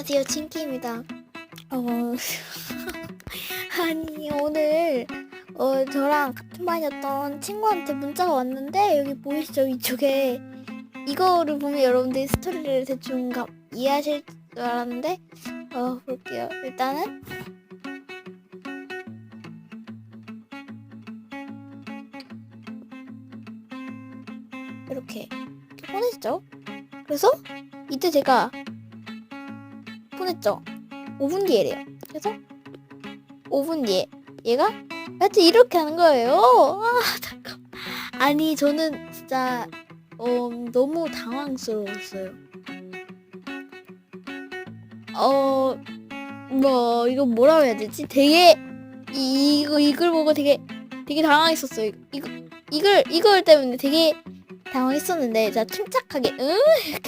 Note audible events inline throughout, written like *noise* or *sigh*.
안녕하세요, 친키입니다. 어, *laughs* 아니, 오늘, 어, 저랑 같은 반이었던 친구한테 문자가 왔는데, 여기 보이시죠? 이쪽에. 이거를 보면 여러분들이 스토리를 대충 가- 이해하실 줄 알았는데, 어, 볼게요. 일단은. 이렇게, 보냈죠? 그래서, 이때 제가 보냈죠. 5분 뒤에래요. 그래서 5분 뒤에 얘가 하여튼 이렇게 하는 거예요. 아 잠깐. 아니 저는 진짜 어, 너무 당황스러웠어요. 어, 뭐 이거 뭐라고 해야 되지? 되게 이- 이거 이걸 보고 되게 되게 당황했었어요. 이거 이걸 이걸 때문에 되게 당황했었는데 자 침착하게 응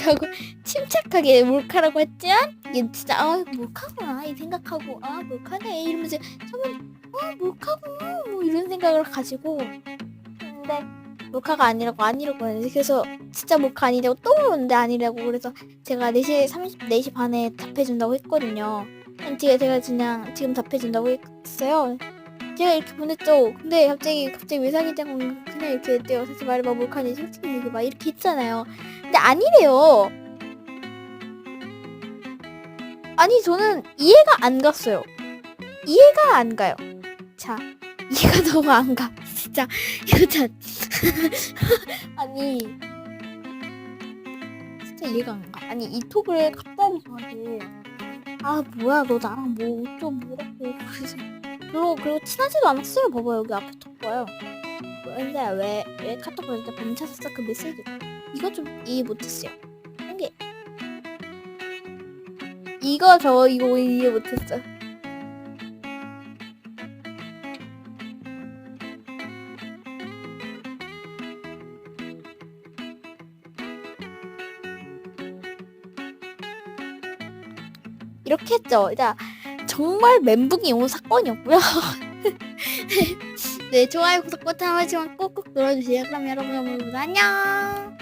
하고 침착하게 몰카라고 했지만 이게 진짜 아 몰카구나. 이 생각하고 아 몰카네. 이러면서 저는 아 몰카구나 뭐 이런 생각을 가지고 근데 몰카가 아니라고 아니라고 했는데 그래서 진짜 몰카 아니라고 또 물었는데 아니라고 그래서 제가 4시 30, 4시 반에 답해준다고 했거든요. 제가 제가 그냥 지금 답해준다고 했어요 제가 이렇게 보냈죠 근데 갑자기 갑자기 왜 사귀자고 그냥 이렇게 했대요 사실 말해봐 몰카니 솔직히 이게 막 이렇게 했잖아요 근데 아니래요 아니 저는 이해가 안 갔어요. 이해가 안 가요. 자, 이해가 *laughs* 너무 안 가. 진짜 이거 참 *laughs* 아니 진짜 이해가 안 가. 아니 이 톡을 갑자기 저한테 아 뭐야 너 나랑 뭐 좀 뭐라고 그래서 그리고 그리고 친하지도 않았어요. 봐봐 여기 앞에 톡 봐요. 근데 왜 왜 카톡 보낼 때 멈춰서 그 메시지 이거 좀 이해 못했어요. 이게 이거 저 이거 이해 못했어. 이렇게 했죠. 자, 정말 멘붕이 온 사건이었고요. *laughs* 네, 좋아요, 구독 버튼 한 번씩만 꾹꾹 눌러주세요. 그럼 여러분 오늘 안녕.